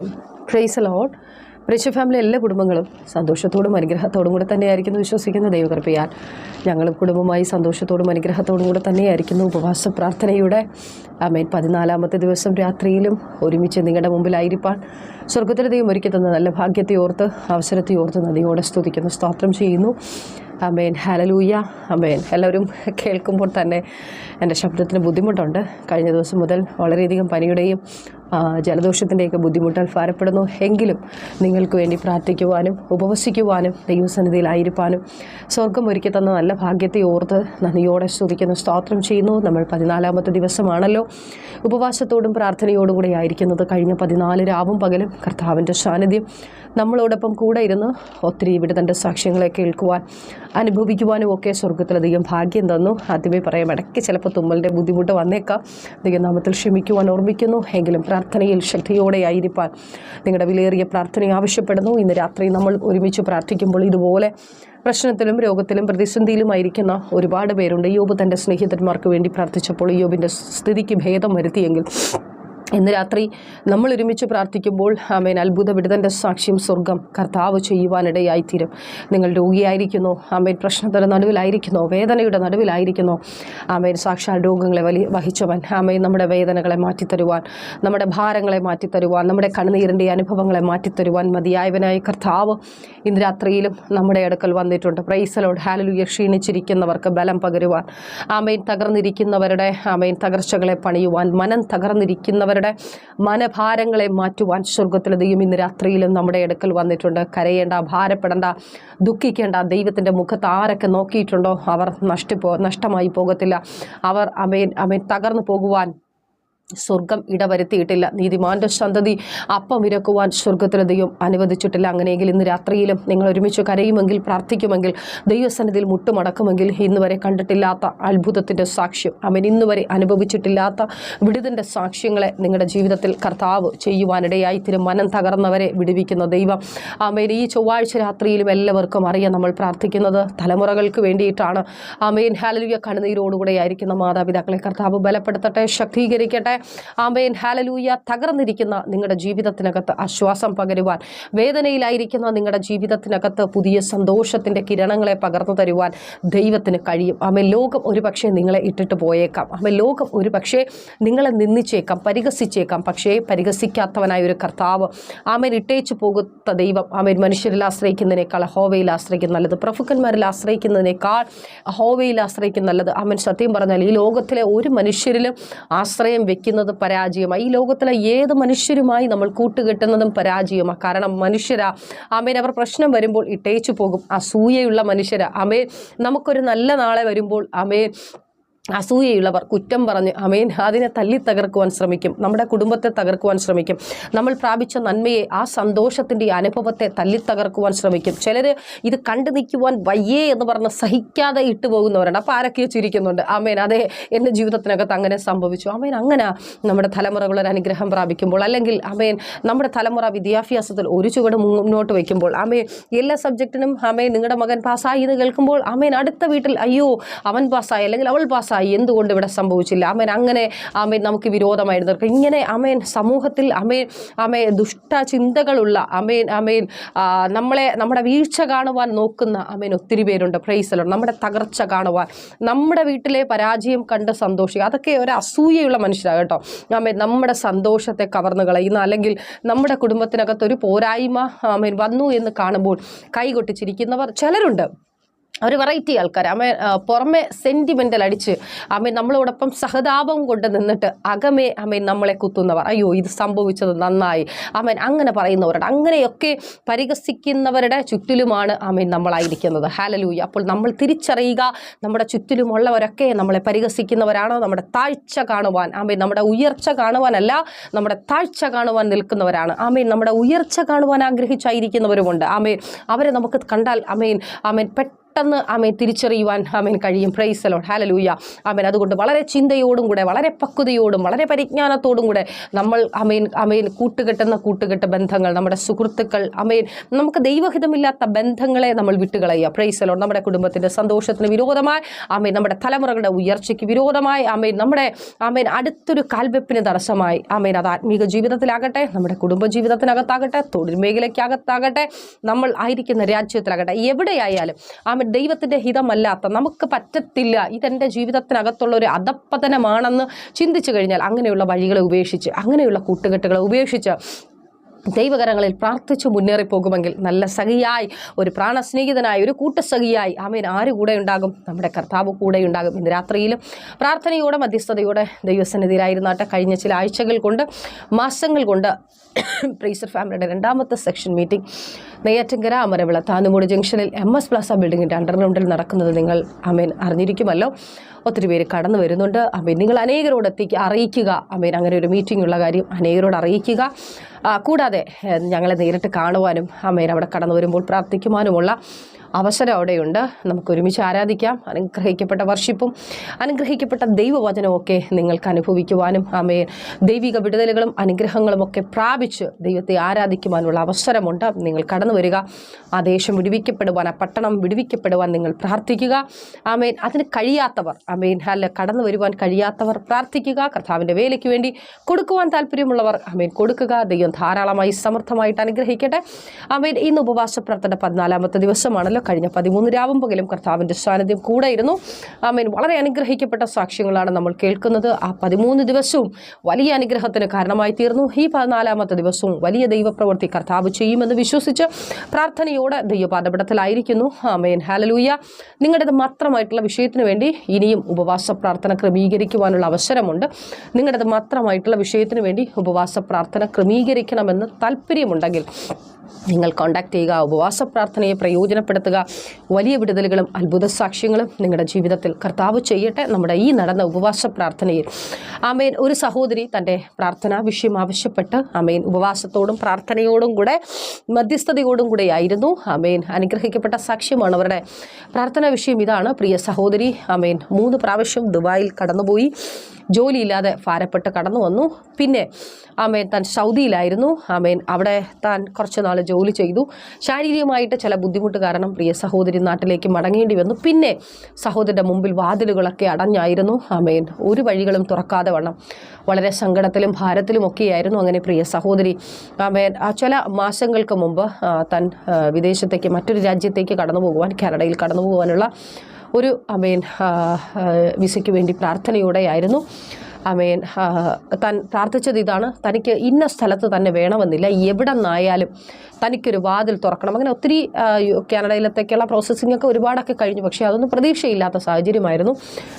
Price load rich family എല്ലാ കുടുംബങ്ങളും സന്തോഷത്തോടും അനുഗ്രഹത്തോടും കൂടെ തന്നെയായിരിക്കുന്നു വിശ്വസിക്കുന്ന ദൈവകൃപയാൽ. ഞങ്ങളും കുടുംബമായി സന്തോഷത്തോടും അനുഗ്രഹത്തോടും കൂടെ തന്നെയായിരിക്കുന്നു. ഉപവാസ പ്രാർത്ഥനയുടെ അമേൻ പതിനാലാമത്തെ ദിവസം രാത്രിയിലും ഒരുമിച്ച് നിങ്ങളുടെ മുമ്പിലായിരിക്കാൻ സ്വർഗത്തിലെ ദൈവം ഒരുക്കി തന്ന നല്ല ഭാഗ്യത്തെ ഓർത്ത് അവസരത്തെ ഓർത്ത് നദിയോടെ സ്തുതിക്കുന്നു സ്തോത്രം ചെയ്യുന്നു. അമേൻ ഹലലൂയ അമേൻ എല്ലാവരും കേൾക്കുമ്പോൾ തന്നെ എന്റെ ശബ്ദത്തിന് ബുദ്ധിമുട്ടുണ്ട്. കഴിഞ്ഞ ദിവസം മുതൽ വളരെയധികം പനിയുടെയും ജലദോഷത്തിന്റെയൊക്കെ ബുദ്ധിമുട്ടാൽ ഭാരപ്പെടുന്നു. എങ്കിലും നിങ്ങൾക്ക് വേണ്ടി പ്രാർത്ഥിക്കുവാനും ഉപവസിക്കുവാനും ദൈവസന്നിധിയിലായിരിക്കാനും സ്വർഗം ഒരുക്കി തന്ന നല്ല ഭാഗ്യത്തെ ഓർത്ത് നന്ദിയോടെ സ്തുതിക്കുന്നു. സ്തോത്രം ചെയ്യുന്നു. നമ്മൾ പതിനാലാമത്തെ ദിവസമാണല്ലോ. ഉപവാസത്തോടും പ്രാർത്ഥനയോടും കൂടി ആയിരിക്കുന്നത് കഴിഞ്ഞ പതിനാല് രാവും പകലും കർത്താവിന്റെ സാന്നിധ്യം നമ്മളോടൊപ്പം കൂടെ ഇരുന്ന് ഒത്തിരി ഇവിടെ തന്റെ സാക്ഷ്യങ്ങളെ കേൾക്കുവാൻ അനുഭവിക്കുവാനും ഒക്കെ സ്വർഗത്തിലധികം ഭാഗ്യം തന്നു. ആദ്യമേ പറയാം ഇടയ്ക്ക് ചിലപ്പോൾ തുമ്മലിന്റെ ബുദ്ധിമുട്ട് വന്നേക്കാം. ദൈവനാമത്തിൽ ക്ഷമിക്കുവാൻ ഓർമ്മിക്കുന്നു. എങ്കിലും പ്രാർത്ഥനയിൽ ശക്തിയോടെ നിങ്ങളുടെ വിലയേറിയ പ്രാർത്ഥന ആവശ്യപ്പെടുന്നു. ഇന്ന് രാത്രി നമ്മൾ ഒരുമിച്ച് പ്രാർത്ഥിക്കുമ്പോൾ ഇതുപോലെ പ്രശ്നത്തിലും രോഗത്തിലും പ്രതിസന്ധിയിലുമായിരിക്കുന്ന ഒരുപാട് പേരുണ്ട്. യോബ് തന്റെ സ്നേഹിതന്മാർക്ക് വേണ്ടി പ്രാർത്ഥിച്ചപ്പോൾ യോബിന്റെ സ്ഥിതിക്ക് ഭേദം വരുത്തിയെങ്കിൽ ഇന്ന് രാത്രി നമ്മൾ ഒരുമിച്ച് പ്രാർത്ഥിക്കുമ്പോൾ ആമേൻ അത്ഭുത വിടുതന്റെ സാക്ഷ്യം സ്വർഗം കർത്താവ് ചെയ്യുവാനിടയായിത്തീരും. നിങ്ങൾ രോഗിയായിരിക്കുന്നോ ആമേൻ പ്രശ്നത്തിന്റെ നടുവിലായിരിക്കുന്നോ വേദനയുടെ നടുവിലായിരിക്കുന്നോ. ആമേൻ സാക്ഷാൽ രോഗങ്ങളെ വലി വഹിച്ചവൻ ആമേൻ നമ്മുടെ വേദനകളെ മാറ്റിത്തരുവാൻ നമ്മുടെ ഭാരങ്ങളെ മാറ്റിത്തരുവാൻ നമ്മുടെ കണ്ണുനീരിന്റെ അനുഭവങ്ങളെ മാറ്റിത്തരുവാൻ മതിയായവനായ കർത്താവ് ഇന്ന് രാത്രിയിലും നമ്മുടെ അടുക്കൽ വന്നിട്ടുണ്ട്. പ്രൈസലോട് ഹാലലുയ ക്ഷീണിച്ചിരിക്കുന്നവർക്ക് ബലം പകരുവാൻ ആമേൻ തകർന്നിരിക്കുന്നവരുടെ ആമേൻ തകർച്ചകളെ പണിയുവാൻ മനം തകർന്നിരിക്കുന്നവരുടെ മനഭാരങ്ങളെ മാറ്റുവാൻ സ്വർഗത്തിലെ ദൈവം ഇന്ന് രാത്രിയിലും നമ്മുടെ അടുക്കൽ വന്നിട്ടുണ്ട്. കരയേണ്ട ഭാരപ്പെടേണ്ട ദുഃഖിക്കേണ്ട ദൈവത്തിന്റെ മുഖത്ത് ആരൊക്കെ നോക്കിയിട്ടുണ്ടോ? അവർ നഷ്ടപ്പോ നഷ്ടമായി പോകത്തില്ല. അവർ അമേൻ അമേൻ തകർന്നു പോകുവാൻ സ്വർഗം ഇടവരുത്തിയിട്ടില്ല. നീതിമാന്റെ സന്തതി അപ്പം ഇരക്കുവാൻ സ്വർഗത്തിലെ ദൈവം അനുവദിച്ചിട്ടില്ല. അങ്ങനെയെങ്കിൽ ഇന്ന് രാത്രിയിലും നിങ്ങൾ ഒരുമിച്ച് കരയുമെങ്കിൽ പ്രാർത്ഥിക്കുമെങ്കിൽ ദൈവസന്നിധിയിൽ മുട്ടുമടക്കുമെങ്കിൽ ഇന്ന് വരെ കണ്ടിട്ടില്ലാത്ത അത്ഭുതത്തിന്റെ സാക്ഷ്യം അവൻ ഇന്ന് വരെ അനുഭവിച്ചിട്ടില്ലാത്ത വിടുതിന്റെ സാക്ഷ്യങ്ങളെ നിങ്ങളുടെ ജീവിതത്തിൽ കർത്താവ് ചെയ്യുവാനിടയായി തിരും മനം തകർന്നവരെ വിടുവിക്കുന്ന ദൈവം. ആമേൻ. ഈ ചൊവ്വാഴ്ച രാത്രിയിലും എല്ലാവർക്കും അറിയാം നമ്മൾ പ്രാർത്ഥിക്കുന്നത് തലമുറകൾക്ക് വേണ്ടിയിട്ടാണ്. ആമേൻ. ഹാലലിയ കണ്ണുനീരോടുകൂടെ ആയിരിക്കുന്ന മാതാപിതാക്കളെ കർത്താവ് ബലപ്പെടുത്തട്ടെ ശക്തീകരിക്കട്ടെ. ആമേൻ. ഹാലലൂയ തകർന്നിരിക്കുന്ന നിങ്ങളുടെ ജീവിതത്തിനകത്ത് ആശ്വാസം പകരുവാൻ വേദനയിലായിരിക്കുന്ന നിങ്ങളുടെ ജീവിതത്തിനകത്ത് പുതിയ സന്തോഷത്തിന്റെ കിരണങ്ങളെ പകർന്നു തരുവാൻ ദൈവത്തിന് കഴിയും. ആമേൻ. ലോകം ഒരുപക്ഷെ നിങ്ങളെ ഇട്ടിട്ട് പോയേക്കാം. ആമേൻ. ലോകം ഒരുപക്ഷെ നിങ്ങളെ നിന്ദിച്ചേക്കാം പരിഹസിച്ചേക്കാം പക്ഷേ പരിഹസിക്കാത്തവനായ ഒരു കർത്താവ് ആമേൻ ഇട്ടേച്ചു പോകുന്ന ദൈവം ആമേൻ മനുഷ്യരിൽ ആശ്രയിക്കുന്നതിനേക്കാൾ ഹോവയിൽ ആശ്രയിക്കുന്ന നല്ലത് പ്രഭുക്കന്മാരിൽ ആശ്രയിക്കുന്നതിനേക്കാൾ ഹോവയിൽ ആശ്രയിക്കുന്ന നല്ലത്. ആമേൻ. സത്യം പറഞ്ഞാൽ ഈ ലോകത്തിലെ ഒരു മനുഷ്യരിലും ആശ്രയം വെക്കുന്നത് പരാജയമാണ് ഈ ലോകത്തിലെ ഏത് മനുഷ്യരുമായി നമ്മൾ കൂട്ടുകെട്ടുന്നതും പരാജയമാണ് കാരണം മനുഷ്യരാ. ആമേൻ. അവർ പ്രശ്നം വരുമ്പോൾ ഇട്ടേച്ചു പോകും. അസൂയയുള്ള മനുഷ്യരാ. ആമേൻ. നമുക്കൊരു നല്ല നാളെ വരുമ്പോൾ ആമേൻ. അസൂയയുള്ളവർ കുറ്റം പറഞ്ഞ് അമേൻ അതിനെ തല്ലി തകർക്കുവാൻ ശ്രമിക്കും. നമ്മുടെ കുടുംബത്തെ തകർക്കുവാൻ ശ്രമിക്കും. നമ്മൾ പ്രാപിച്ച നന്മയെ ആ സന്തോഷത്തിന്റെ അനുഭവത്തെ തല്ലി തകർക്കുവാൻ ശ്രമിക്കും. ചിലർ ഇത് കണ്ടു നിൽക്കുവാൻ വയ്യേ എന്ന് പറഞ്ഞ് സഹിക്കാതെ ഇട്ടു പോകുന്നവരാണ്. അപ്പോൾ ആരൊക്കെയോ ചിരിക്കുന്നുണ്ട്. അമേൻ അതെ എന്റെ ജീവിതത്തിനകത്ത് അങ്ങനെ സംഭവിച്ചു. അമേൻ അങ്ങനെ നമ്മുടെ തലമുറകൾ ഒരു അനുഗ്രഹം പ്രാപിക്കുമ്പോൾ അല്ലെങ്കിൽ അമേൻ നമ്മുടെ തലമുറ വിദ്യാഭ്യാസത്തിൽ ഒരു ചുവട് മുന്നോട്ട് വയ്ക്കുമ്പോൾ അമേ എല്ലാ സബ്ജക്റ്റിനും അമേ നിങ്ങളുടെ മകൻ പാസ്സായി എന്ന് കേൾക്കുമ്പോൾ അമേൻ അടുത്ത വീട്ടിൽ അയ്യോ അവൻ പാസ്സായി അല്ലെങ്കിൽ അവൾ പാസ്സായി എന്തുകൊണ്ട് ഇവിടെ സംഭവിച്ചില്ല? അമേൻ അങ്ങനെ അമേൻ നമുക്ക് വിരോധമായിരുന്നു ഇങ്ങനെ അമേൻ സമൂഹത്തിൽ അമേൻ അമേ ദുഷ്ട ചിന്തകളുള്ള അമേൻ അമേൻ നമ്മളെ നമ്മുടെ വീഴ്ച കാണുവാൻ നോക്കുന്ന അമേൻ ഒത്തിരി പേരുണ്ട്. പ്രൈസലോ നമ്മുടെ തകർച്ച കാണുവാൻ നമ്മുടെ വീട്ടിലെ പരാജയം കണ്ട് സന്തോഷിക്കുക. അതൊക്കെ ഒരു അസൂയയുള്ള മനുഷ്യരാണ് കേട്ടോ. അമേൻ നമ്മുടെ സന്തോഷത്തെ കവർന്നു കളയുന്ന അല്ലെങ്കിൽ നമ്മുടെ കുടുംബത്തിനകത്ത് ഒരു പോരായ്മ അമേൻ വന്നു എന്ന് കാണുമ്പോൾ കൈകൊട്ടി ചിരിക്കുന്നവർ ചിലരുണ്ട്. ഒരു വെറൈറ്റി ആൾക്കാർ അമ്മ പുറമെ സെന്റിമെന്റൽ അടിച്ച് അമ്മ നമ്മളോടൊപ്പം സഹതാപം കൊണ്ട് നിന്നിട്ട് അകമേ അമ്മ നമ്മളെ കുത്തുന്നവർ. അയ്യോ ഇത് സംഭവിച്ചത് നന്നായി. അമ്മൻ അങ്ങനെ പറയുന്നവരുടെ അങ്ങനെയൊക്കെ പരിഹസിക്കുന്നവരുടെ ചുറ്റിലുമാണ് അമ്മ നമ്മളായിരിക്കുന്നത്. ഹാലലൂയ അപ്പോൾ നമ്മൾ തിരിച്ചറിയുക നമ്മുടെ ചുറ്റിലുമുള്ളവരൊക്കെ നമ്മളെ പരിഹസിക്കുന്നവരാണോ? നമ്മുടെ താഴ്ച കാണുവാൻ അമ്മ നമ്മുടെ ഉയർച്ച കാണുവാനല്ല നമ്മുടെ താഴ്ച കാണുവാൻ നിൽക്കുന്നവരാണ്. ആമേൻ നമ്മുടെ ഉയർച്ച കാണുവാൻ ആഗ്രഹിച്ചായിരിക്കുന്നവരുമുണ്ട്. ആമേൻ അവരെ നമുക്ക് കണ്ടാൽ അമേൻ ആമേൻ പെട്ടെന്ന് പെട്ടെന്ന് ആമേൻ തിരിച്ചറിയുവാൻ ആമേൻ കഴിയും. പ്രൈസലോ ഹാലലൂയ ആമേൻ. അതുകൊണ്ട് വളരെ ചിന്തയോടും കൂടെ വളരെ പക്വതയോടും വളരെ പരിജ്ഞാനത്തോടും കൂടെ നമ്മൾ അമേൻ അമേൻ കൂട്ടുകെട്ടുന്ന കൂട്ടുകെട്ട് ബന്ധങ്ങൾ നമ്മുടെ സുഹൃത്തുക്കൾ അമേൻ നമുക്ക് ദൈവഹിതമില്ലാത്ത ബന്ധങ്ങളെ നമ്മൾ വിട്ടുകളയുക. പ്രൈസലോ നമ്മുടെ കുടുംബത്തിന്റെ സന്തോഷത്തിന് വിരോധമായി അമേൻ നമ്മുടെ തലമുറകളുടെ ഉയർച്ചയ്ക്ക് വിരോധമായി അമേൻ നമ്മുടെ അമേൻ അടുത്തൊരു കാൽവെപ്പിന് തടസ്സമായി അമേൻ അത് ആത്മീക ജീവിതത്തിലാകട്ടെ നമ്മുടെ കുടുംബ ജീവിതത്തിനകത്താകട്ടെ തൊഴിൽ മേഖലയ്ക്കകത്താകട്ടെ നമ്മൾ ആയിരിക്കുന്ന രാജ്യത്തിലാകട്ടെ എവിടെയായാലും ആമേൻ ദൈവത്തിന്റെ ഹിതമല്ലാത്ത നമുക്ക് പറ്റത്തില്ല ഇതെന്റെ ജീവിതത്തിനകത്തുള്ള ഒരു അധപ്പതനമാണെന്ന് ചിന്തിച്ചു കഴിഞ്ഞാൽ അങ്ങനെയുള്ള വഴികളെ ഉപേക്ഷിച്ച് അങ്ങനെയുള്ള കൂട്ടുകെട്ടുകളെ ഉപേക്ഷിച്ച് ദൈവകരങ്ങളിൽ പ്രാർത്ഥിച്ചു മുന്നേറി പോകുമെങ്കിൽ നല്ല സഖിയായി ഒരു പ്രാണസ്നേഹിതനായി ഒരു കൂട്ടസഖിയായി ആമേൻ ആര് കൂടെ ഉണ്ടാകും? നമ്മുടെ കർത്താവ് കൂടെ ഉണ്ടാകും. ഇന്ന് രാത്രിയിലും പ്രാർത്ഥനയോടെ മധ്യസ്ഥതയോടെ ദൈവസന്നിധിയിലായിരുന്നാട്ടെ. കഴിഞ്ഞ ചില ആഴ്ചകൾ കൊണ്ട് മാസങ്ങൾ കൊണ്ട് പ്രീസർ ഫാമിലിയുടെ രണ്ടാമത്തെ സെക്ഷൻ മീറ്റിംഗ് നെയ്യാറ്റിങ്കര അമരവിള താന്നുമൂട് ജംഗ്ഷനിൽ എം എസ് പ്ലാസ ബിൽഡിങ്ങിന്റെ അണ്ടർഗ്രൗണ്ടിൽ നടക്കുന്നത് നിങ്ങൾ അമേൻ അറിഞ്ഞിരിക്കുമല്ലോ. ഒത്തിരി പേര് കടന്നു വരുന്നുണ്ട്. അമേൻ നിങ്ങൾ അനേകരോട് എത്തിക്കുക അറിയിക്കുക. അമേൻ അങ്ങനെ ഒരു മീറ്റിംഗ് ഉള്ള കാര്യം അനേകരോട് അറിയിക്കുക. കൂടാതെ ഞങ്ങളെ നേരിട്ട് കാണുവാനും അമേൻ അവിടെ കടന്നു വരുമ്പോൾ പ്രാർത്ഥിക്കുവാനുമുള്ള അവസരം അവിടെയുണ്ട്. നമുക്ക് ഒരുമിച്ച് ആരാധിക്കാം. അനുഗ്രഹിക്കപ്പെട്ട വർഷിപ്പും അനുഗ്രഹിക്കപ്പെട്ട ദൈവവചനവും ഒക്കെ നിങ്ങൾക്ക് അനുഭവിക്കുവാനും ആമേൻ ദൈവിക വിടുതലുകളും അനുഗ്രഹങ്ങളും ഒക്കെ പ്രാപിച്ച് ദൈവത്തെ ആരാധിക്കുവാനുള്ള അവസരമുണ്ട്. നിങ്ങൾ കടന്നു വരിക. ആ ദേശം വിടുവിക്കപ്പെടുവാൻ ആ പട്ടണം വിടുവിക്കപ്പെടുവാൻ നിങ്ങൾ പ്രാർത്ഥിക്കുക. ആമേൻ അതിന് കഴിയാത്തവർ ആമേൻ അല്ല കടന്നു വരുവാൻ കഴിയാത്തവർ പ്രാർത്ഥിക്കുക. കർത്താവിന്റെ വേലയ്ക്ക് വേണ്ടി കൊടുക്കുവാൻ താല്പര്യമുള്ളവർ ആമേൻ കൊടുക്കുക. ദൈവം ധാരാളമായി സമർത്ഥമായിട്ട് അനുഗ്രഹിക്കട്ടെ. ആമേൻ ഇന്ന് ഉപവാസ പ്രാർത്ഥന പതിനാലാമത്തെ ദിവസമാണല്ലോ. കഴിഞ്ഞ പതിമൂന്ന് രാവും പകലും കർത്താവിന്റെ സാന്നിധ്യം കൂടെ ഇരുന്നു ആമേൻ. വളരെ അനുഗ്രഹിക്കപ്പെട്ട സാക്ഷ്യങ്ങളാണ് നമ്മൾ കേൾക്കുന്നത്. ആ പതിമൂന്ന് ദിവസവും വലിയ അനുഗ്രഹത്തിന് കാരണമായി തീർന്നു. ഈ പതിനാലാമത്തെ ദിവസവും വലിയ ദൈവപ്രവൃത്തി കർത്താവ് ചെയ്യുമെന്ന് വിശ്വസിച്ച് പ്രാർത്ഥനയോടെ ദൈവപാദപടത്തിലായിരിക്കുന്നു ആമേൻ. ഹാലലൂയ നിങ്ങളുടേത് മാത്രമായിട്ടുള്ള വിഷയത്തിന് വേണ്ടി ഇനിയും ഉപവാസ പ്രാർത്ഥന ക്രമീകരിക്കുവാനുള്ള അവസരമുണ്ട്. നിങ്ങളുടേത് മാത്രമായിട്ടുള്ള വിഷയത്തിന് വേണ്ടി ഉപവാസ പ്രാർത്ഥന ക്രമീകരിക്കണമെന്ന് താല്പര്യമുണ്ടെങ്കിൽ നിങ്ങൾ കോൺടാക്ട് ചെയ്യുക. ഉപവാസ പ്രാർത്ഥനയെ പ്രയോജനപ്പെടുത്തുക. വലിയ വിടുതലുകളും അത്ഭുത സാക്ഷ്യങ്ങളും നിങ്ങളുടെ ജീവിതത്തിൽ കർത്താവ് ചെയ്യട്ടെ നമ്മുടെ ഈ നടന്ന ഉപവാസ പ്രാർത്ഥനയിൽ. ആമേൻ. ഒരു സഹോദരി തന്റെ പ്രാർത്ഥനാ വിഷയം ആവശ്യപ്പെട്ട് ആമേൻ. ഉപവാസത്തോടും പ്രാർത്ഥനയോടും കൂടെ മധ്യസ്ഥതയോടും കൂടെ ആയിരുന്നു. ആമേൻ. അനുഗ്രഹിക്കപ്പെട്ട സാക്ഷ്യമാണ് അവരുടെ പ്രാർത്ഥനാ വിഷയം ഇതാണ്. പ്രിയ സഹോദരി ആമേൻ. മൂന്ന് പ്രാവശ്യം ദുബായിൽ കടന്നുപോയി. ജോലിയില്ലാതെ ഭാരപ്പെട്ട് കടന്നു വന്നു പിന്നെ ആമേൻ താൻ സൗദിയിലായിരുന്നു. ആമേൻ. അവിടെ താൻ കുറച്ച് നാൾ ജോലി ചെയ്തു. ശാരീരികമായിട്ട് ചില ബുദ്ധിമുട്ട് കാരണം പ്രിയ സഹോദരി നാട്ടിലേക്ക് മടങ്ങേണ്ടി വന്നു. പിന്നെ സഹോദരിയുടെ മുമ്പിൽ വാതിലുകളൊക്കെ അടഞ്ഞായിരുന്നു. ആമേൻ. ഒരു വഴികളും തുറക്കാതെ വണ്ണം. വളരെ സങ്കടത്തിലും ഭാരത്തിലും ഒക്കെയായിരുന്നു അങ്ങനെ പ്രിയ സഹോദരി. ആമേൻ. ചില മാസങ്ങൾക്ക് മുമ്പ് തൻ വിദേശത്തേക്ക് മറ്റൊരു രാജ്യത്തേക്ക് കടന്നു പോകുവാൻ കാനഡയിൽ കടന്നു പോകുവാനുള്ള ഒരു അമേൻ വിസയ്ക്ക് വേണ്ടി പ്രാർത്ഥനയോടെയായിരുന്നു. അമേൻ താൻ പ്രാർത്ഥിച്ചത് ഇതാണ്. തനിക്ക് ഇന്ന സ്ഥലത്ത് തന്നെ വേണമെന്നില്ല. എവിടെ നിന്നായാലും തനിക്കൊരു വാതിൽ തുറക്കണം. അങ്ങനെ ഒത്തിരി കാനഡയിലത്തേക്കുള്ള പ്രോസസ്സിംഗ് ഒക്കെ ഒരുപാടൊക്കെ കഴിഞ്ഞു. പക്ഷേ അതൊന്നും പ്രതീക്ഷയില്ലാത്ത സാഹചര്യമായിരുന്നു.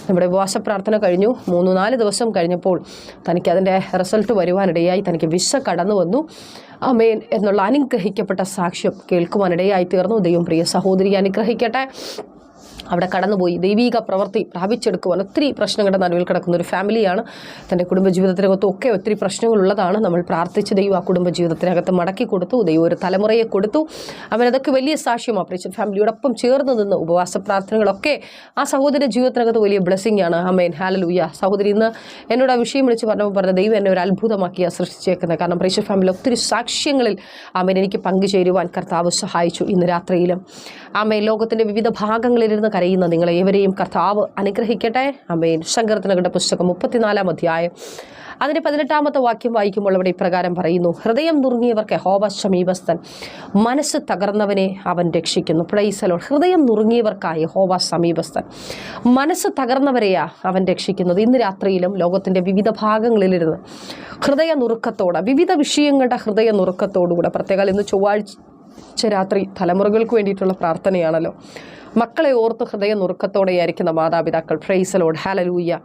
നമ്മുടെ ഉപവാസ പ്രാർത്ഥന കഴിഞ്ഞു. മൂന്ന് നാല് ദിവസം കഴിഞ്ഞപ്പോൾ തനിക്ക് അതിന്റെ റിസൾട്ട് വരുവാനിടയായി. തനിക്ക് വിസ കടന്നു വന്നു. അമേൻ എന്നുള്ള അനുഗ്രഹിക്കപ്പെട്ട സാക്ഷ്യം കേൾക്കുവാനിടയായി തീർന്നു. ദൈവം പ്രിയ സഹോദരി അനുഗ്രഹിക്കട്ടെ. അവിടെ കടന്നുപോയി. ദൈവിക പ്രവൃത്തി പ്രാപിച്ചെടുക്കുവാൻ ഒത്തിരി പ്രശ്നങ്ങളുടെ നടുവിൽ കിടക്കുന്ന ഒരു ഫാമിലിയാണ്. തന്റെ കുടുംബജീവിതത്തിനകത്തും ഒക്കെ ഒത്തിരി പ്രശ്നങ്ങളുള്ളതാണ്. നമ്മൾ പ്രാർത്ഥിച്ച് ദൈവം ആ കുടുംബജീവിതത്തിനകത്ത് മടക്കി കൊടുത്തു. ദൈവം ഒരു തലമുറയെ കൊടുത്തു. അവനതൊക്കെ വലിയ സാക്ഷ്യമാണ് പ്രിച്ചൻ ഫാമിലിയോടൊപ്പം ചേർന്ന് നിന്ന് ഉപവാസ പ്രാർത്ഥനകളൊക്കെ ആ സഹോദര ജീവിതത്തിനകത്ത് വലിയ ബ്ലെസ്സിങ് ആണ് ഹാല ഹാലലൂയ സഹോദരി ഇന്ന് എന്നോട് ആ വിഷയം വിളിച്ച് പറഞ്ഞപ്പോൾ പറഞ്ഞ ദൈവം എന്നെ ഒരു അത്ഭുതമാക്കിയാണ് സൃഷ്ടിച്ചേക്കുന്നത് കാരണം പ്രീച്ചർ ഫാമിലി ഒത്തിരി സാക്ഷ്യങ്ങളിൽ ആമേൻ എനിക്ക് പങ്കുചേരുവാൻ കർത്താവ് സഹായിച്ചു ഇന്ന് രാത്രിയിലും. ആമേൻ. ലോകത്തിന്റെ വിവിധ ഭാഗങ്ങളിലിരുന്ന് കരയുന്ന നിങ്ങളെ ഏവരെയും കർത്താവ് അനുഗ്രഹിക്കട്ടെ. ആമേൻ. സങ്കീർത്തനങ്ങളുടെ പുസ്തകം മുപ്പത്തിനാലാം അധ്യായം. അതിന്റെ പതിനെട്ടാമത്തെ വാക്യം വായിക്കുമ്പോൾ അവിടെ ഇപ്രകാരം പറയുന്നു ഹൃദയം നുറുങ്ങിയവർക്ക് ഹോബ സമീപസ്ഥൻ. മനസ്സ് തകർന്നവനെ അവൻ രക്ഷിക്കുന്നു. പ്രൈസലോ ഹൃദയം നുറുങ്ങിയവർക്കായി ഹോബ സമീപസ്ഥൻ. മനസ്സ് തകർന്നവരെയാ അവൻ രക്ഷിക്കുന്നത്. ഇന്ന് രാത്രിയിലും ലോകത്തിന്റെ വിവിധ ഭാഗങ്ങളിലിരുന്ന് ഹൃദയ നുറുക്കത്തോടെ വിവിധ വിഷയങ്ങളുടെ ഹൃദയ നുറുക്കത്തോടുകൂടെ പ്രത്യേകം ഇന്ന് ചൊവ്വാഴ്ച രാത്രി തലമുറകൾക്ക് വേണ്ടിയിട്ടുള്ള പ്രാർത്ഥനയാണല്ലോ. മക്കളെ ഓർത്ത് ഹൃദയ നുറുക്കത്തോടെയായിരിക്കുന്ന മാതാപിതാക്കൾ ഫ്രൈസലോഡ് ഹാലലൂയ്യ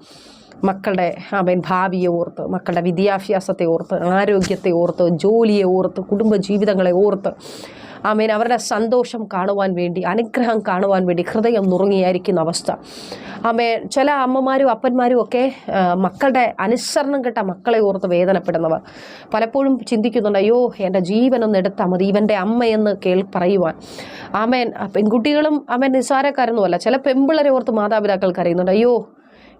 മക്കളുടെ അവൻ ഭാവിയെ ഓർത്ത് മക്കളുടെ വിദ്യാഭ്യാസത്തെ ഓർത്ത് ആരോഗ്യത്തെ ഓർത്ത് ജോലിയെ ഓർത്ത് കുടുംബ ജീവിതങ്ങളെ ഓർത്ത് ആമേൻ. അവരുടെ സന്തോഷം കാണുവാൻ വേണ്ടി അനുഗ്രഹം കാണുവാൻ വേണ്ടി ഹൃദയം നുറുങ്ങിയായിരിക്കുന്ന അവസ്ഥ. ആമേൻ. ചില അമ്മമാരും അപ്പന്മാരും ഒക്കെ മക്കളുടെ അനുസരണം കെട്ട മക്കളെ ഓർത്ത് വേദനപ്പെടുന്നവർ പലപ്പോഴും ചിന്തിക്കുന്നുണ്ട് അയ്യോ എന്റെ ജീവനൊന്ന് എടുത്താൽ മതി ഇവന്റെ അമ്മയെന്ന് കേൾ പറയുവാൻ. ആമേൻ. പെൺകുട്ടികളും ആമേൻ നിസ്സാരക്കാരൊന്നുമല്ല. ചില പെമ്പിളരെ ഓർത്ത് മാതാപിതാക്കൾക്ക് അറിയുന്നുണ്ട് അയ്യോ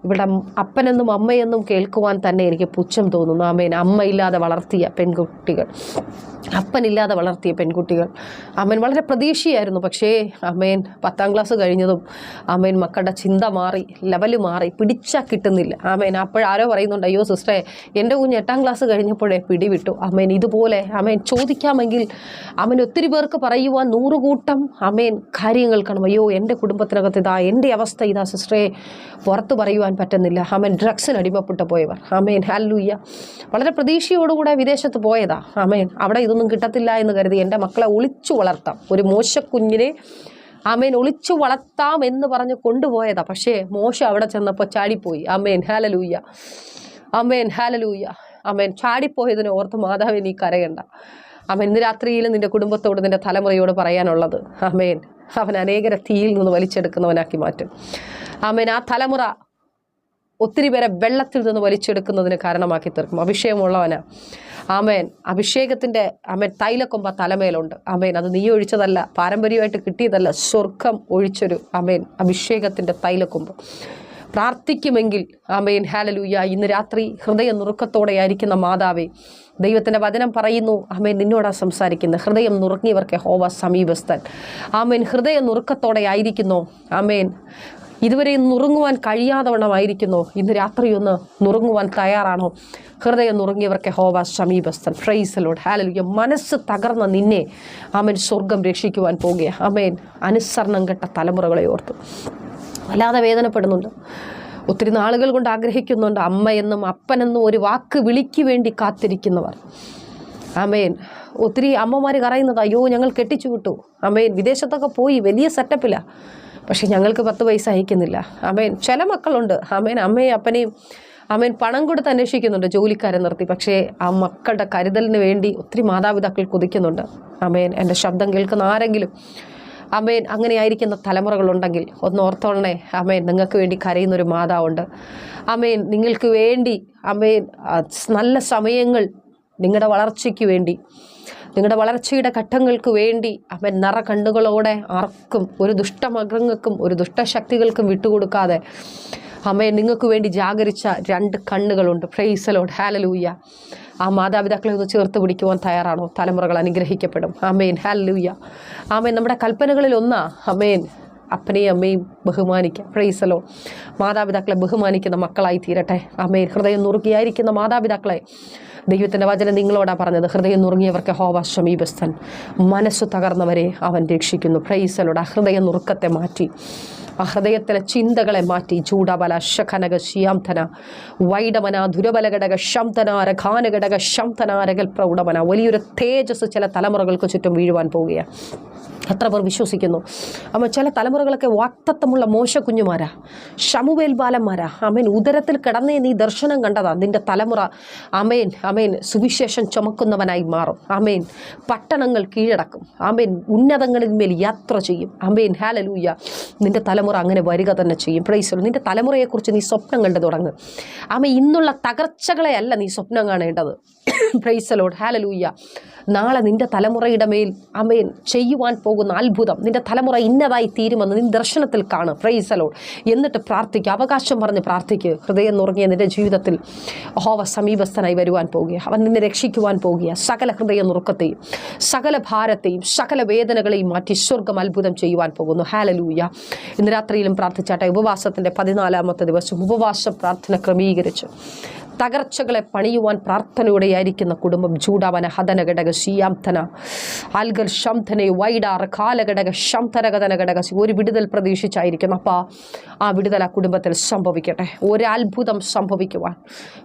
ഇവിടെ അപ്പനെന്നും അമ്മയെന്നും കേൾക്കുവാൻ തന്നെ എനിക്ക് പുച്ഛം തോന്നുന്നു. ആമേൻ. അമ്മയില്ലാതെ വളർത്തിയ പെൺകുട്ടികൾ. അപ്പനില്ലാതെ വളർത്തിയ പെൺകുട്ടികൾ. അമ്മൻ വളരെ പ്രതീക്ഷയായിരുന്നു. പക്ഷേ അമ്മേൻ പത്താം ക്ലാസ് കഴിഞ്ഞതും അമ്മേൻ മക്കളുടെ ചിന്ത മാറി ലെവൽ മാറി. പിടിച്ചാൽ കിട്ടുന്നില്ല. അമ്മേൻ അപ്പോഴാരോ പറയുന്നുണ്ട് അയ്യോ സിസ്റ്ററെ എന്റെ കുഞ്ഞ് എട്ടാം ക്ലാസ് കഴിഞ്ഞപ്പോഴേ പിടിവിട്ടു. അമ്മേൻ ഇതുപോലെ അമ്മേൻ ചോദിക്കാമെങ്കിൽ അമ്മൻ ഒത്തിരി പേർക്ക് പറയുവാൻ നൂറുകൂട്ടം അമ്മേൻ കാര്യങ്ങൾ കാണും. അയ്യോ എന്റെ കുടുംബത്തിനകത്ത് ഇതാ എന്റെ അവസ്ഥ ഇതാ സിസ്റ്ററെ പുറത്ത് പറയുവാൻ പറ്റുന്നില്ല. അമ്മൻ ഡ്രഗ്സിന് അടിമപ്പെട്ടു പോയവർ. ആമേൻ ഹല്ലൂയ്യ. വളരെ പ്രതീക്ഷയോടുകൂടെ വിദേശത്ത് പോയതാ ആമേൻ അവിടെ ഇതൊന്നും കിട്ടത്തില്ല എന്ന് കരുതി എന്റെ മക്കളെ ഒളിച്ചു വളർത്താം. ഒരു മോശക്കുഞ്ഞിനെ അമേൻ ഒളിച്ചു വളർത്താം എന്ന് പറഞ്ഞ് കൊണ്ടുപോയതാ. പക്ഷേ മോശ അവിടെ ചെന്നപ്പോൾ ചാടിപ്പോയി. അമേൻ ഹാലലൂയ്യ. അമേൻ ഹാലലൂയ്യ. അമേൻ ചാടിപ്പോയതിനെ ഓർത്ത് മാതാവ് നീ കരയണ്ട. അവൻ ഇന്ന് രാത്രിയിൽ നിന്റെ കുടുംബത്തോട് നിന്റെ തലമുറയോട് പറയാനുള്ളത് അമേൻ അവൻ അനേകരെ തീയിൽ നിന്ന് വലിച്ചെടുക്കുന്നവനാക്കി മാറ്റും. അമേൻ ആ തലമുറ ഒത്തിരി പേരെ വെള്ളത്തിൽ നിന്ന് വലിച്ചെടുക്കുന്നതിന് കാരണമാക്കി തീർക്കും. അഭിഷേകമുള്ളവന്. ആമേൻ. അഭിഷേകത്തിന്റെ ആമേൻ തൈലക്കൊമ്പ തലമേലുണ്ട്. ആമേൻ. അത് നീ ഒഴിച്ചതല്ല പാരമ്പര്യമായിട്ട് കിട്ടിയതല്ല സ്വർഗം ഒഴിച്ചൊരു ആമേൻ അഭിഷേകത്തിന്റെ തൈലക്കൊമ്പ്. പ്രാർത്ഥിക്കുമെങ്കിൽ ആമേൻ ഹാലലൂയ ഇന്ന് രാത്രി ഹൃദയ നുറുക്കത്തോടെയായിരിക്കുന്ന മാതാവേ ദൈവത്തിന്റെ വചനം പറയുന്നു ആമേൻ നിന്നോടാ സംസാരിക്കുന്നത് ഹൃദയം നുറുങ്ങിയവർക്ക് ഹോവ സമീപസ്ഥൻ. ആമേൻ ഹൃദയ നുറുക്കത്തോടെ ആയിരിക്കുന്നു ആമേൻ. ഇതുവരെ നുറുങ്ങുവാൻ കഴിയാതവണ്ണമായിരിക്കുന്നു ഇന്ന് രാത്രി ഒന്ന് നുറുങ്ങുവാൻ തയ്യാറാണോ? ഹൃദയം നുറുങ്ങിയവർക്ക് ഹോവ സമീപസ്ഥൻ. ഫ്രൈസലോട് ഹാലലിയ മനസ്സ് തകർന്ന നിന്നെ ആമേൻ സ്വർഗം രക്ഷിക്കുവാൻ പോകുക ആമേൻ അനുസരണം കെട്ട തലമുറകളെ ഓർത്തു. വല്ലാതെ വേദനപ്പെടുന്നുണ്ട്. ഒത്തിരി നാളുകൾ കൊണ്ട് ആഗ്രഹിക്കുന്നുണ്ട് അമ്മയെന്നും അപ്പനെന്നും ഒരു വാക്ക് വിളിക്ക് വേണ്ടി കാത്തിരിക്കുന്നവർ. അമേൻ. ഒത്തിരി അമ്മമാർ പറയുന്നത് അയ്യോ ഞങ്ങൾ കെട്ടിച്ചു വിട്ടു. അമേൻ. വിദേശത്തൊക്കെ പോയി വലിയ സെറ്റപ്പിലാണ് പക്ഷെ ഞങ്ങൾക്ക് പത്ത് പൈസ അയക്കുന്നില്ല. അമേൻ ചില മക്കളുണ്ട്. അമേൻ അമ്മയും അപ്പനെയും അമേൻ പണം കൊടുത്ത് അന്വേഷിക്കുന്നുണ്ട്. ജോലിക്കാരെ നിർത്തി. പക്ഷേ ആ മക്കളുടെ കരുതലിന് വേണ്ടി ഒത്തിരി മാതാപിതാക്കൾ കൊതിക്കുന്നുണ്ട്. അമേൻ എന്റെ ശബ്ദം കേൾക്കുന്ന ആരെങ്കിലും അമേൻ അങ്ങനെ ആയിരിക്കുന്ന തലമുറകളുണ്ടെങ്കിൽ ഒന്ന് ഓർത്തോളണേ. അമേൻ നിങ്ങൾക്ക് വേണ്ടി കരയുന്നൊരു മാതാവുണ്ട്. അമേൻ നിങ്ങൾക്ക് വേണ്ടി അമേൻ നല്ല സമയങ്ങൾ നിങ്ങളുടെ വളർച്ചയ്ക്ക് വേണ്ടി നിങ്ങളുടെ വളർച്ചയുടെ ഘട്ടങ്ങൾക്ക് വേണ്ടി അവൻ നിറ കണ്ണുകളോടെ ആർക്കും ഒരു ദുഷ്ടമൃഗങ്ങൾക്കും ഒരു ദുഷ്ടശക്തികൾക്കും വിട്ടുകൊടുക്കാതെ അമ്മയെ നിങ്ങൾക്ക് വേണ്ടി ജാഗരിച്ച രണ്ട് കണ്ണുകളുണ്ട്. ഫ്രൈസലോട് ഹാലലൂയ്യ ആ മാതാപിതാക്കളെ ഒന്ന് ചേർത്ത് പിടിക്കുവാൻ തയ്യാറാണോ? തലമുറകൾ അനുഗ്രഹിക്കപ്പെടും. അമേൻ ഹാലലൂയ്യ ആമേൻ നമ്മുടെ കൽപ്പനകളിൽ ഒന്നാ. അമ്മയൻ അപ്പനെയും അമ്മയും ബഹുമാനിക്കുക പ്രൈസലോ മാതാപിതാക്കളെ ബഹുമാനിക്കുന്ന മക്കളായി തീരട്ടെ അമ്മയിൽ ഹൃദയം നുറുക്കിയായിരിക്കുന്ന മാതാപിതാക്കളെ ദൈവത്തിന്റെ വചനം നിങ്ങളോടാ പറഞ്ഞത്. ഹൃദയം നുറുങ്ങിയവർക്ക് ഹോവ സമീപസ്ഥൻ. മനസ്സ് തകർന്നവരെ അവൻ രക്ഷിക്കുന്നു. പ്രൈസലോട് ആ ഹൃദയ നുറുക്കത്തെ മാറ്റി. ആ ഹൃദയത്തിലെ ചിന്തകളെ മാറ്റി ചൂടബല ശഖനക ശിയാംധന വൈഡമന ദുരബലഘടക ശംതനാര ഘാനഘടക ശംതനാരകൽ പ്രൗഢമന. വലിയൊരു തേജസ് ചില തലമുറകൾക്ക് ചുറ്റും വീഴുവാൻ പോവുകയാണ് എത്ര പേർ വിശ്വസിക്കുന്നു. അമ്മ ചില തലമുറകളൊക്കെ വാക്തത്വമുള്ള മോശ കുഞ്ഞുമാരാ. ഷമുവേൽ ബാലന്മാരാ. അമേൻ ഉദരത്തിൽ കിടന്നേ നീ ദർശനം കണ്ടതാ. നിന്റെ തലമുറ അമേൻ അമേൻ സുവിശേഷം ചുമക്കുന്നവനായി മാറും. അമേൻ പട്ടണങ്ങൾ കീഴടക്കും. അമേൻ ഉന്നതങ്ങളിന്മേൽ യാത്ര ചെയ്യും. അമേൻ ഹാലലൂയ നിന്റെ തലമുറ അങ്ങനെ വരിക തന്നെ ചെയ്യും. പ്രൈസോ നിന്റെ തലമുറയെക്കുറിച്ച് നീ സ്വപ്നം കണ്ടു തുടങ്ങും. അമ ഇന്നുള്ള തകർച്ചകളെ അല്ല നീ സ്വപ്നം കാണേണ്ടത്. പ്രൈസലോഡ് ഹാലലൂയ്യ നാളെ നിന്റെ തലമുറയുടെ മേൽ അമേൻ ചെയ്യുവാൻ പോകുന്ന അത്ഭുതം നിന്റെ തലമുറ ഇന്നതായി തീരുമെന്ന് നീ ദർശനത്തിൽ കാണും. പ്രൈസലോഡ് എന്നിട്ട് പ്രാർത്ഥിക്കുക അവകാശം പറഞ്ഞ് പ്രാർത്ഥിക്കുക ഹൃദയം നുറങ്ങിയ നിന്റെ ജീവിതത്തിൽ ഹോവ സമീപസ്ഥനായി വരുവാൻ പോകുക. അവൻ നിന്നെ രക്ഷിക്കുവാൻ പോകുക. സകല ഹൃദയ നുറുക്കത്തെയും സകല ഭാരത്തെയും സകല വേദനകളെയും മാറ്റി സ്വർഗം അത്ഭുതം ചെയ്യുവാൻ പോകുന്നു. ഹാലലൂയ ഇന്ന് രാത്രിയിലും പ്രാർത്ഥിച്ചാട്ടെ ഉപവാസത്തിന്റെ പതിനാലാമത്തെ ദിവസം ഉപവാസ പ്രാർത്ഥന ക്രമീകരിച്ചു. തകർച്ചകളെ പണിയുവാൻ പ്രാർത്ഥനയോടെയായിരിക്കുന്ന കുടുംബം ചൂടാവന ഹതന ഘടക ശിയാംധന ആൽഗൽ ശംധന വൈഡാർ കാലഘടക ശംധനകഥന ഘടക ഒരു വിടുതൽ പ്രതീക്ഷിച്ചായിരിക്കുന്നു. അപ്പോൾ ആ വിടുതൽ ആ കുടുംബത്തിൽ സംഭവിക്കട്ടെ. ഒരത്ഭുതം സംഭവിക്കുവാൻ.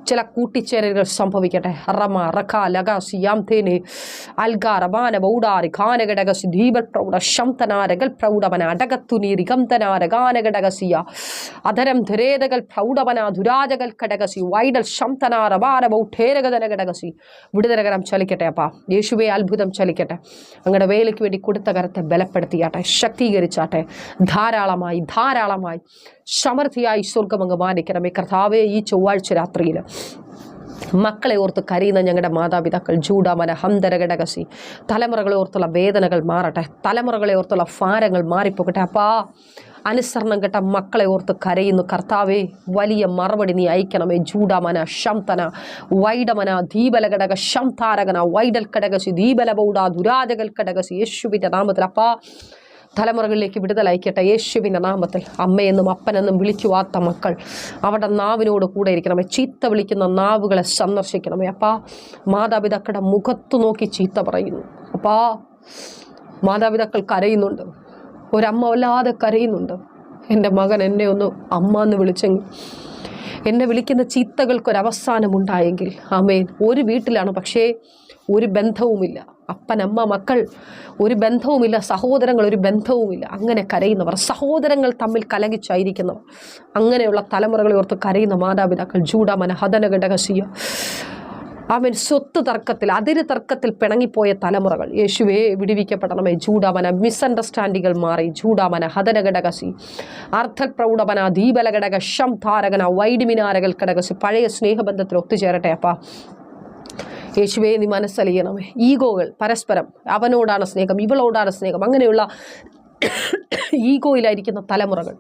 ചില കൂട്ടിച്ചേരലുകൾ സംഭവിക്കട്ടെ. റമ റഖ ലഗ അൽഗാർ അൽഗ റബാന ബൗഡാരി ഖാനഘടകസി ദീപ പ്രൗഢ ശംതനാരകൽ പ്രൗഢവന അടകത്തുനി റിഗംതനാര ഗാനഘടകസിയ അധരം ധുരേതകൾ പ്രൗഢവന ദുരാജകൽ ഘടകസി വൈഡൽ ശംതനാറ ബാരബൗഠേരകതനകടകസി വിടുതരകരം ചലിക്കട്ടെ അപ്പാ. യേശുവെ അത്ഭുതം ചലിക്കട്ടെ. അങ്ങയുടെ വേലയ്ക്ക് വേണ്ടി കൊടുത്ത കരത്തെ ബലപ്പെടുത്തിയാട്ടെ. ശക്തീകരിച്ചാട്ടെ. ധാരാളമായി ധാരാളമായി സമൃദ്ധിയായി സ്വർഗമങ്ങ് മാനിക്കണമേ. കർത്താവെ ഈ ചൊവ്വാഴ്ച രാത്രിയിൽ മക്കളെ ഓർത്ത് കരയുന്ന ഞങ്ങളുടെ മാതാപിതാക്കൾ ജൂഡാമന ഹംദരഘടകസി തലമുറകളെ ഓർത്തുള്ള വേദനകൾ മാറട്ടെ. തലമുറകളെ ഓർത്തുള്ള ഭാരങ്ങൾ മാറിപ്പോകട്ടെ. അപ്പാ അനുസരണം കെട്ട മക്കളെ ഓർത്ത് കരയുന്നു. കർത്താവേ വലിയ മറുപടി നീ അയക്കണമേ. ജൂഡമന ശംതന വൈഡമന ദീപലഘടക ശംതാരകന വൈഡൽ കടകസി ദീപലബൗഡ ദുരാജകൽ കടകസി യേശുവിന്റെ നാമത്തിൽ അപ്പാ തലമുറകളിലേക്ക് വിടുതൽ അയക്കട്ടെ. യേശുവിന്റെ നാമത്തിൽ അമ്മയെന്നും അപ്പനെന്നും വിളിക്കുവാത്ത മക്കൾ അവരുടെ നാവിനോട് കൂടെ ഇരിക്കണമേ. ചീത്ത വിളിക്കുന്ന നാവുകളെ സന്ദർശിക്കണമേ. അപ്പാ മാതാപിതാക്കളുടെ മുഖത്ത് നോക്കി ചീത്ത പറയുന്നു. അപ്പാ മാതാപിതാക്കൾ കരയുന്നുണ്ട്. ഒരമ്മ വല്ലാതെ കരയുന്നുണ്ട്. എന്റെ മകൻ എന്നെ ഒന്ന് അമ്മ എന്ന് വിളിച്ചെങ്കിൽ എന്നെ വിളിക്കുന്ന ചീത്തകൾക്കൊരവസാനമുണ്ടായെങ്കിൽ ആമേൻ ഒരു വീട്ടിലാണ് പക്ഷേ ഒരു ബന്ധവുമില്ല. അപ്പൻ അമ്മ മക്കൾ ഒരു ബന്ധവുമില്ല സഹോദരങ്ങൾ ഒരു ബന്ധവുമില്ല. അങ്ങനെ കരയുന്നവർ സഹോദരങ്ങൾ തമ്മിൽ കലകിച്ചായിരിക്കുന്നവർ അങ്ങനെയുള്ള തലമുറകളെ ഓർത്ത് കരയുന്ന മാതാപിതാക്കൾ ജൂഡമന ഹതന ഘടകശിയ അവൻ സ്വത്ത് തർക്കത്തിൽ അതിര് തർക്കത്തിൽ പിണങ്ങിപ്പോയ തലമുറകൾ. യേശുവേ വിടിവിക്കപ്പെടണമേ. ചൂടാമന മിസ്അണ്ടർസ്റ്റാൻഡിങ്ങൾ മാറി. ചൂടാമന ഹതനഘടകസി. അർത്ഥപ്രൗഢമന ദീപലഘടക ശം ധാരകന വൈഡിമിനാരകൾ ഘടകസി. പഴയ സ്നേഹബന്ധത്തിൽ ഒത്തുചേരട്ടെ അപ്പാ. യേശുവേ നീ മനസ്സലിയണമേ. ഈഗോകൾ പരസ്പരം അവനോടാണ് സ്നേഹം ഇവളോടാണ് സ്നേഹം. അങ്ങനെയുള്ള ഈഗോയിലായിരിക്കുന്ന തലമുറകൾ.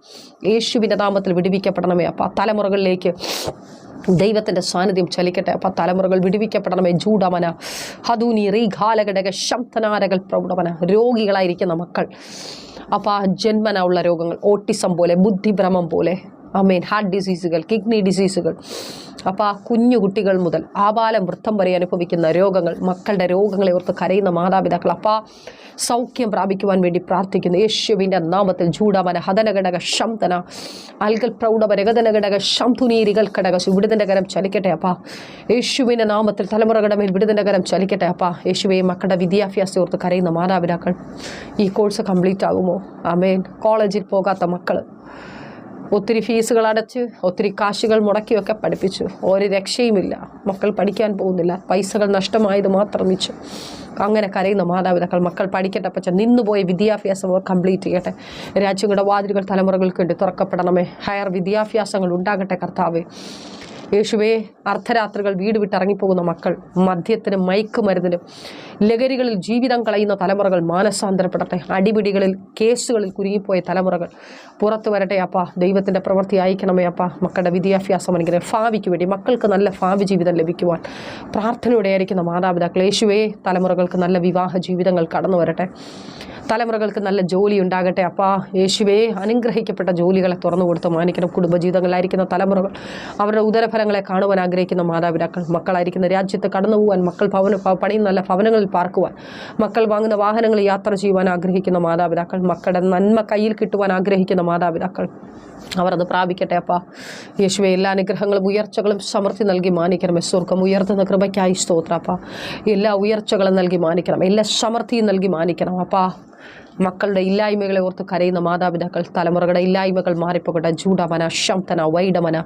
യേശുവിന്റെ നാമത്തിൽ വിടുവിക്കപ്പെടണമേ അപ്പം. ആ തലമുറകളിലേക്ക് ദൈവത്തിന്റെ സാന്നിധ്യം ചലിക്കട്ടെ. അപ്പം തലമുറകൾ വിടുവിക്കപ്പെടണമേ. ജൂഡമന ഹദൂനി റീഘാലഘടക ശബ്ദനാരകൾ പ്രൗഢമന രോഗികളായിരിക്കുന്ന മക്കൾ. അപ്പോൾ ആ ജന്മന ഉള്ള രോഗങ്ങൾ ഓട്ടിസം പോലെ ബുദ്ധിഭ്രമം പോലെ അമേൻ ഹാർട്ട് ഡിസീസുകൾ കിഡ്നി ഡിസീസുകൾ. അപ്പോൾ ആ കുഞ്ഞു കുട്ടികൾ മുതൽ ആബാലം വൃത്തം വരെ അനുഭവിക്കുന്ന രോഗങ്ങൾ മക്കളുടെ രോഗങ്ങളെ ഓർത്ത് കരയുന്ന മാതാപിതാക്കൾ അപ്പോൾ സൗഖ്യം പ്രാപിക്കുവാൻ വേണ്ടി പ്രാർത്ഥിക്കുന്നു. യേശുവിന്റെ നാമത്തിൽ ചൂടാമന ഹതനഘടക ശംതന അൽഗൽ പ്രൗഢമ രഗതനഘടക ശംതുനീരികൽ ഘടക വിടുതന്റെ കരം ചലിക്കട്ടെ അപ്പാ. യേശുവിന്റെ നാമത്തിൽ തലമുറ ഘടമയിൽ വിടുതന്റെ കരം ചലിക്കട്ടെ അപ്പാ. യേശുവെ മക്കളുടെ വിദ്യാഭ്യാസം ഓർത്ത് കരയുന്ന മാതാപിതാക്കൾ ഈ കോഴ്സ് കംപ്ലീറ്റ് ആകുമോ അമേൻ കോളേജിൽ പോകാത്ത മക്കൾ ഒത്തിരി ഫീസുകൾ അടച്ച് ഒത്തിരി കാശുകൾ മുടക്കിയൊക്കെ പഠിപ്പിച്ചു. ഒരു രക്ഷയുമില്ല. മക്കൾ പഠിക്കാൻ പോകുന്നില്ല. പൈസകൾ നഷ്ടമായത് മാത്രം വെച്ചു അങ്ങനെ കരയുന്ന മാതാപിതാക്കൾ മക്കൾ പഠിക്കട്ടെ പക്ഷെ നിന്നുപോയ വിദ്യാഭ്യാസം കംപ്ലീറ്റ് ചെയ്യട്ടെ. രാജ്യങ്ങളുടെ വാതിലുകൾ തലമുറകൾക്ക് വേണ്ടി തുറക്കപ്പെടണമേ. ഹയർ വിദ്യാഭ്യാസങ്ങൾ ഉണ്ടാകട്ടെ കർത്താവേ. യേശുവേ അർദ്ധരാത്രികൾ വീട് വിട്ടിറങ്ങിപ്പോകുന്ന മക്കൾ മദ്യത്തിനും മയക്കുമരുന്നിനും ലഹരികളിൽ ജീവിതം കളയുന്ന തലമുറകൾ മാനസാന്തരപ്പെടട്ടെ. അടിപിടികളിൽ കേസുകളിൽ കുരുങ്ങിപ്പോയ തലമുറകൾ. പുറത്തു വരട്ടെ അപ്പ ദൈവത്തിന്റെ പ്രവൃത്തി അയക്കണമേ അപ്പ. മക്കളുടെ വിദ്യാഭ്യാസം അനുഗ്രഹം ഭാവിക്ക് വേണ്ടി മക്കൾക്ക് നല്ല ഭാവി ജീവിതം ലഭിക്കുവാൻ. പ്രാർത്ഥനയോടെ ആയിരിക്കുന്ന മാതാപിതാക്കൾ യേശുവേ തലമുറകൾക്ക് നല്ല വിവാഹ ജീവിതങ്ങൾ കടന്നു വരട്ടെ തലമുറകൾക്ക് നല്ല ജോലി ഉണ്ടാകട്ടെ. അപ്പാ യേശുവേ അനുഗ്രഹിക്കപ്പെട്ട ജോലികളെ തുറന്നു കൊടുത്ത് മാനിക്കണം. കുടുംബജീവിതങ്ങളിലായിരിക്കുന്ന തലമുറകൾ അവരുടെ ഉദരഫലങ്ങളെ കാണുവാൻ ആഗ്രഹിക്കുന്ന മാതാപിതാക്കൾ മക്കളായിരിക്കുന്ന രാജ്യത്ത് കടന്നു പോകാൻ മക്കൾ ഭവന പണിയും നല്ല ഭവനങ്ങളിൽ പാർക്കുവാൻ മക്കൾ വാങ്ങുന്ന വാഹനങ്ങളിൽ യാത്ര ചെയ്യുവാൻ ആഗ്രഹിക്കുന്ന മാതാപിതാക്കൾ മക്കളുടെ നന്മ കയ്യിൽ കിട്ടുവാൻ ആഗ്രഹിക്കുന്ന മാതാപിതാക്കൾ അവർ അത് പ്രാപിക്കട്ടെ അപ്പാ. യേശുവെ എല്ലാ അനുഗ്രഹങ്ങളും ഉയർച്ചകളും സമൃദ്ധി നൽകി മാനിക്കണം. സ്വർഗം ഉയർത്തുന്ന കൃപയ്ക്കായി സ്തോത്ര അപ്പാ. എല്ലാ ഉയർച്ചകളും നൽകി മാനിക്കണം. എല്ലാ സമൃദ്ധിയും നൽകി മാനിക്കണം അപ്പാ. മക്കളുടെ ഇല്ലായ്മകളെ ഓർത്ത് കരയുന്ന മാതാപിതാക്കൾ തലമുറകളുടെ ഇല്ലായ്മകൾ മാറിപ്പോകട്ടെ. ജൂഡമന ശംതന വൈഡമന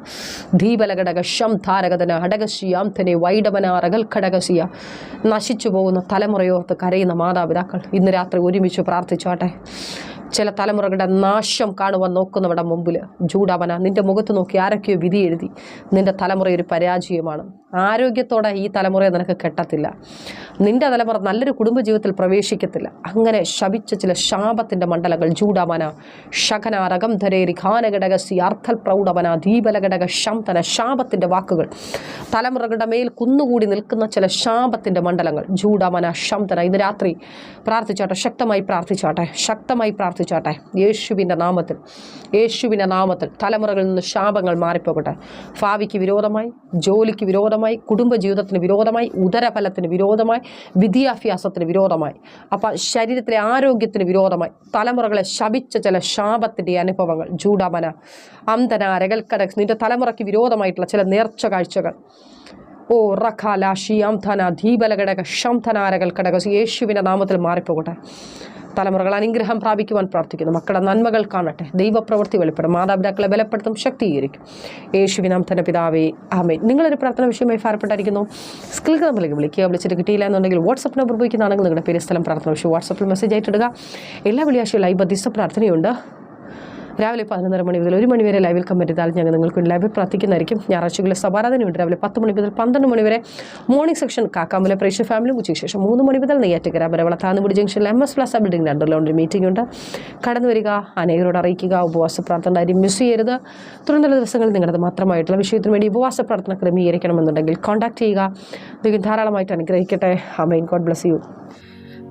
ദീപലഘടക ശം ധാരകതന അടകശിയാംതനെ വൈഡമന അറകൽ ഘടകശിയ നശിച്ചു പോകുന്ന തലമുറയോർത്ത് കരയുന്ന മാതാപിതാക്കൾ ഇന്ന് രാത്രി ഒരുമിച്ച് പ്രാർത്ഥിച്ചോട്ടെ. ചില തലമുറകളുടെ നാശം കാണുവാൻ നോക്കുന്നവരുടെ മുമ്പിൽ ജൂഡാവന നിന്റെ മുഖത്ത് നോക്കി ആരൊക്കെയോ വിധി എഴുതി നിന്റെ തലമുറ ഒരു പരാജയമാണ്. ആരോഗ്യത്തോടെ ഈ തലമുറയെ നിനക്ക് കെട്ടത്തില്ല. നിന്റെ തലമുറ നല്ലൊരു കുടുംബജീവിതത്തിൽ പ്രവേശിക്കത്തില്ല. അങ്ങനെ ശപിച്ച ചില ശാപത്തിന്റെ മണ്ഡലങ്ങൾ ജൂഡമന ശകന രകം ധരേരി ഖാനഘടകസി അർത്ഥൽ പ്രൗഢമന ദീപലഘടക ശംതന ശാപത്തിന്റെ വാക്കുകൾ. തലമുറകളുടെ മേൽ കുന്നുകൂടി നിൽക്കുന്ന ചില ശാപത്തിന്റെ മണ്ഡലങ്ങൾ. ജൂഡമന ശംതന ഇന്ന് രാത്രി പ്രാർത്ഥിച്ചാട്ടെ ശക്തമായി പ്രാർത്ഥിച്ചാട്ടെ ശക്തമായി പ്രാർത്ഥിച്ചാട്ടെ. യേശുവിന്റെ നാമത്തിൽ യേശുവിന്റെ നാമത്തിൽ തലമുറകളിൽ നിന്ന് ശാപങ്ങൾ മാറിപ്പോകട്ടെ. ഭാവിക്ക് വിരോധമായി ജോലിക്ക് വിരോധമായി കുടുംബജീവിതത്തിന് വിരോധമായി ഉദരഫലത്തിന് വിരോധമായി വിദ്യാഭ്യാസത്തിന് വിരോധമായി. അപ്പം ശരീരത്തിലെ ആരോഗ്യത്തിന് വിരോധമായി. തലമുറകളെ ശപിച്ച ചില ശാപത്തിന്റെ അനുഭവങ്ങൾ ജൂഡമന അന്തന രകൽക്കട നിന്റെ തലമുറയ്ക്ക് വിരോധമായിട്ടുള്ള ചില നേർച്ച കാഴ്ചകൾ. ഓ റഖാല ഷിയാം ധന ധീബലഘടക ഘടക യേശുവിന്റെ നാമത്തിൽ മാറിപ്പോകട്ടെ. തലമുറകൾ അനുഗ്രഹം പ്രാപിക്കുവാൻ പ്രാർത്ഥിക്കുന്നു. മക്കളുടെ നന്മകൾ കാണട്ടെ. ദൈവപ്രവൃത്തി വെളിപ്പെടും. മാതാപിതാക്കളെ ബലപ്പെടുത്തും ശക്തീകരിക്കും. യേശുവിനാം തന്നെ പിതാവേ ആമേ നിങ്ങളൊരു പ്രാർത്ഥന വിഷയമായി ഭാരപ്പെട്ടായിരിക്കുന്നു. സ്കിൽക്ക് നമ്മളിലേക്ക് വിളിക്കുക. വിളിച്ചിട്ട് കിട്ടിയില്ല എന്നുണ്ടെങ്കിൽ വാട്സപ്പ് നമ്പർ ഉപയോഗിക്കുന്നതാണെങ്കിൽ നിങ്ങളുടെ പേര് സ്ഥലം പ്രാർത്ഥന വിഷയം വാട്സപ്പിൽ മെസ്സേജ് ആയിട്ടിടുക എല്ലാ വെള്ളിയാഴ്ചയും മധ്യസ്ഥ പ്രാർത്ഥനയുണ്ട്. രാവിലെ പതിനൊന്നര മണി മുതൽ ഒരു മണി വരെ ലൈവിൽ കമന്റ് ചെയ്താൽ ഞങ്ങൾ നിങ്ങൾക്ക് ലൈവിൽ പ്രാർത്ഥിക്കുന്നതായിരിക്കും. ഞായറാഴ്ചകളിൽ സഭാരാധനയുണ്ട് രാവിലെ പത്ത് മണി മുതൽ പന്ത്രണ്ട് മണി വരെ മോർണിംഗ് സെക്ഷൻ കാക്കാമല പ്രേക്ഷ ഫാമിലി ഉച്ചയ്ക്ക് ശേഷം മൂന്ന് മണി മുതൽ നെയ്യാറ്റക്കര മരവള താന്നുപുടി ജംഗ്ഷനിൽ എം എസ് പ്ലസ് ബിൽഡിംഗ് രണ്ടിലുള്ള ഒരു മീറ്റിംഗ് ഉണ്ട്. കടന്നു വരിക അനേകരോട് അറിയിക്കുക ഉപവാസ പ്രാർത്ഥന ആരും മിസ് ചെയ്യരുത്. തുടർന്നുള്ള ദിവസങ്ങളിൽ നിങ്ങളത് മാത്രമായിട്ടുള്ള വിഷയത്തിന് വേണ്ടി ഉപവാസ പ്രാർത്ഥന ക്രമീകരിക്കണമെന്നുണ്ടെങ്കിൽ കോൺടാക്ട് ചെയ്യുക. ധാരാളമായിട്ട് അനുഗ്രഹിക്കട്ടെ. അമൈൻ ഗോഡ് ബ്ലസ് യു